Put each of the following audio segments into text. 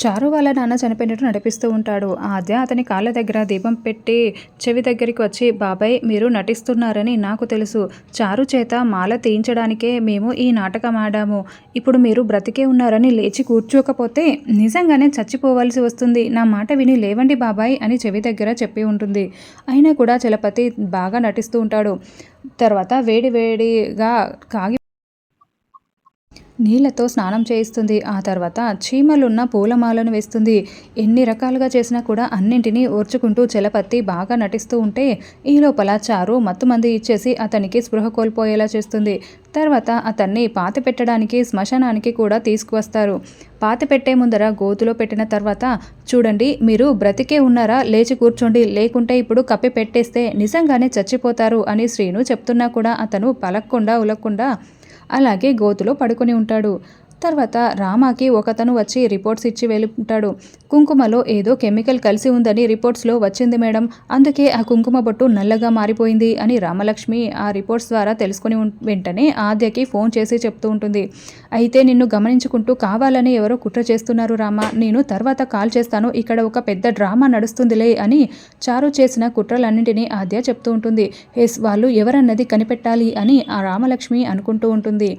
చారు వాళ్ళ నాన్న చనిపోయినట్టు నడిపిస్తూ ఉంటాడు. ఆద్య అతని కాళ్ళ దగ్గర దీపం పెట్టి చెవి దగ్గరికి వచ్చి బాబాయ్ మీరు నటిస్తున్నారని నాకు తెలుసు. చారు చేత మాల తీయించడానికే మేము ఈ నాటకం ఆడాము. ఇప్పుడు మీరు బ్రతికే ఉన్నారని లేచి కూర్చోకపోతే నిజంగానే చచ్చిపోవాల్సి వస్తుంది. నా మాట విని లేవండి బాబాయ్ అని చెవి దగ్గర చెప్పి ఉంటుంది. అయినా కూడా చలపతి బాగా నటిస్తూ ఉంటాడు. తర్వాత వేడి వేడిగా కాగి నీళ్ళతో స్నానం చేయిస్తుంది. ఆ తర్వాత చీమలున్న పూలమాలను వేస్తుంది. ఎన్ని రకాలుగా చేసినా కూడా అన్నింటినీ ఓర్చుకుంటూ చలపతి బాగా నటిస్తూ ఉంటే ఈ లోపల చారు మత్తుమంది ఇచ్చేసి అతనికి స్పృహ కోల్పోయేలా చేస్తుంది. తర్వాత అతన్ని పాతి పెట్టడానికి శ్మశానానికి కూడా తీసుకువస్తారు. పాతి పెట్టే ముందర గోతులో పెట్టిన తర్వాత చూడండి మీరు బ్రతికే ఉన్నారా? లేచి కూర్చోండి. లేకుంటే ఇప్పుడు కప్పి పెట్టేస్తే నిజంగానే చచ్చిపోతారు అని శ్రీను చెప్తున్నా కూడా అతను పలక్కుండా ఉలక్కుండా అలాగే గోతులో పడుకొని ఉంటాడు. తర్వాత రామాకి ఒకతను వచ్చి రిపోర్ట్స్ ఇచ్చి వెళ్ళుంటాడు కుంకుమలో ఏదో కెమికల్ కలిసి ఉందని రిపోర్ట్స్లో వచ్చింది మేడం. అందుకే ఆ కుంకుమ బొట్టు నల్లగా మారిపోయింది అని రామలక్ష్మి ఆ రిపోర్ట్స్ ద్వారా తెలుసుకుని వెంటనే ఆద్యకి ఫోన్ చేసి చెప్తూ ఉంటుంది. అయితే నిన్ను గమనించుకుంటూ కావాలని ఎవరో కుట్ర చేస్తున్నారు రామ. నేను తర్వాత కాల్ చేస్తాను. ఇక్కడ ఒక పెద్ద డ్రామా నడుస్తుందిలే అని చారు చేసిన కుట్రలన్నింటినీ ఆద్య చెప్తూ ఉంటుంది. ఎస్ వాళ్ళు ఎవరన్నది కనిపెట్టాలి అని ఆ రామలక్ష్మి అనుకుంటూ ఉంటుంది.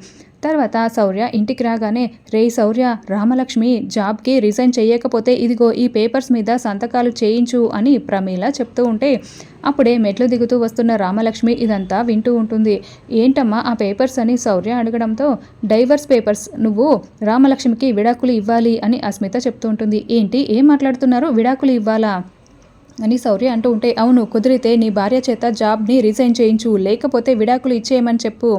తర్వాత శౌర్య ఇంటికి రాగానే రే శౌర్య రామలక్ష్మి జాబ్కి రిజైన్ చేయకపోతే ఇదిగో ఈ పేపర్స్ మీద సంతకాలు చేయించు అని ప్రమీల చెప్తూ ఉంటే అప్పుడే మెట్లు దిగుతూ వస్తున్న రామలక్ష్మి ఇదంతా వింటూ ఉంటుంది. ఏంటమ్మా ఆ పేపర్స్ అని శౌర్య అడగడంతో డైవర్స్ పేపర్స్ నువ్వు రామలక్ష్మికి విడాకులు ఇవ్వాలి అని అస్మిత చెప్తూ ఉంటుంది. ఏంటి? ఏం మాట్లాడుతున్నారు? విడాకులు ఇవ్వాలా? అని శౌర్య అంటూ ఉంటే అవును కుదిరితే నీ భార్య చేత జాబ్ని రిజైన్ చేయించు లేకపోతే విడాకులు ఇచ్చేయమని చెప్పు.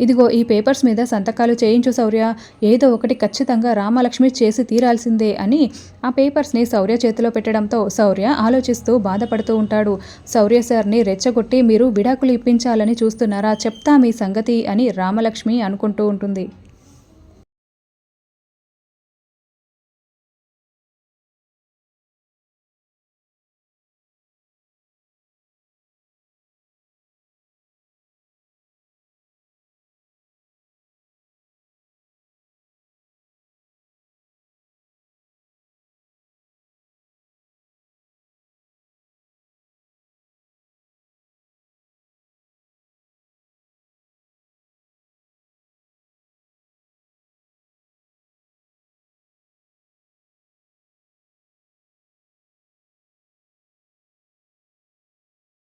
ఇదిగో ఈ పేపర్స్ మీద సంతకాలు చేయించు శౌర్య. ఏదో ఒకటి ఖచ్చితంగా రామలక్ష్మి చేసి తీరాల్సిందే అని ఆ పేపర్స్ని శౌర్య చేతిలో పెట్టడంతో శౌర్య ఆలోచిస్తూ బాధపడుతూ ఉంటాడు. శౌర్య సార్ని రెచ్చగొట్టి మీరు విడాకులు ఇప్పించాలని చూస్తున్నారా? చెప్తా మీ సంగతి అని రామలక్ష్మి అనుకుంటూ ఉంటుంది.